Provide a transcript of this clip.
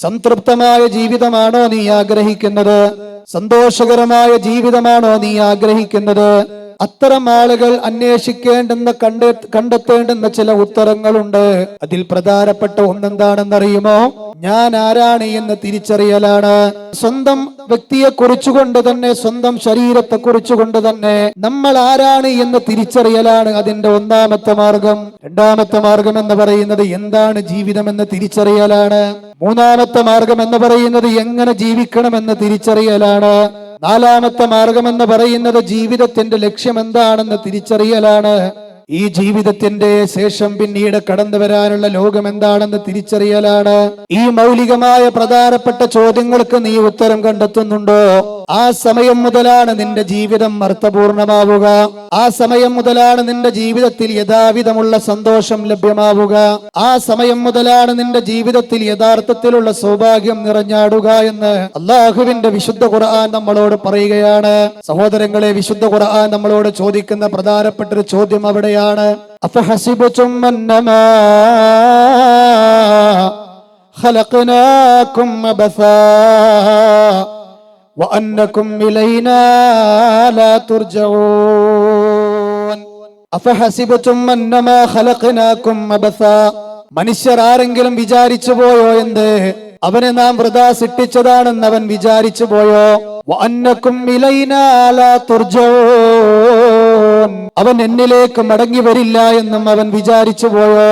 സംതൃപ്തമായ ജീവിതമാണോ നീ ആഗ്രഹിക്കുന്നത്? സന്തോഷകരമായ ജീവിതമാണോ നീ ആഗ്രഹിക്കുന്നത്? അത്തരം ആളുകൾ അന്വേഷിക്കേണ്ടെന്ന് കണ്ടെ കണ്ടെത്തേണ്ടുന്ന ചില ഉത്തരങ്ങളുണ്ട്. അതിൽ പ്രധാനപ്പെട്ട ഒന്നെന്താണെന്നറിയുമോ? ഞാൻ ആരാണ് എന്ന് തിരിച്ചറിയലാണ്. സ്വന്തം വ്യക്തിയെ കുറിച്ചുകൊണ്ട് തന്നെ സ്വന്തം ശരീരത്തെ കുറിച്ചുകൊണ്ട് തന്നെ നമ്മൾ ആരാണ് എന്ന് തിരിച്ചറിയലാണ് അതിന്റെ ഒന്നാമത്തെ മാർഗം. രണ്ടാമത്തെ മാർഗം എന്ന് പറയുന്നത് എന്താണ് ജീവിതം എന്ന് തിരിച്ചറിയലാണ്. മൂന്നാമത്തെ മാർഗം എന്ന് പറയുന്നത് എങ്ങനെ ജീവിക്കണം ജീവിക്കണമെന്ന് തിരിച്ചറിയലാണ്. നാലാമത്തെ മാർഗം എന്ന് പറയുന്നത് ജീവിതത്തിന്റെ ലക്ഷ്യം എന്താണെന്ന് തിരിച്ചറിയലാണ്. ഈ ജീവിതത്തിന്റെ ശേഷം പിന്നീട് കടന്നു വരാനുള്ള ലോകം എന്താണെന്ന് തിരിച്ചറിയലാണ്. ഈ മൗലികമായ പ്രധാനപ്പെട്ട ചോദ്യങ്ങൾക്ക് നീ ഉത്തരം കണ്ടെത്തുന്നുണ്ടോ? ആ സമയം മുതലാണ് നിന്റെ ജീവിതം അർത്ഥപൂർണമാവുക. ആ സമയം മുതലാണ് നിന്റെ ജീവിതത്തിൽ യഥാവിധമുള്ള സന്തോഷം ലഭ്യമാവുക. ആ സമയം മുതലാണ് നിന്റെ ജീവിതത്തിൽ യഥാർത്ഥത്തിലുള്ള സൗഭാഗ്യം നിറഞ്ഞാടുക എന്ന് അള്ളാഹുവിന്റെ വിശുദ്ധ ഖുർആൻ നമ്മളോട് പറയുകയാണ്. സഹോദരങ്ങളെ വിശുദ്ധ ഖുർആൻ നമ്മളോട് ചോദിക്കുന്ന പ്രധാനപ്പെട്ട ഒരു ചോദ്യം അവിടെയാണ് അഫഹസിബുതും അന്നമാ خلقناكم عبثا وأنكم إلينا لا ترجعون أفحسبتم أنما خلقناكم عبثا മനുഷ്യർ ആരെങ്കിലും വിചാരിച്ചു പോയോ എന്ത് അവനെ നാം വൃതാ സൃഷ്ടിച്ചതാണെന്ന് അവൻ വിചാരിച്ചു പോയോ വഅന്നക്കും ഇലൈനാ ലാ തുർജഊൻ അവൻ എന്നിലേക്ക് മടങ്ങി വരില്ല എന്നും അവൻ വിചാരിച്ചു പോയോ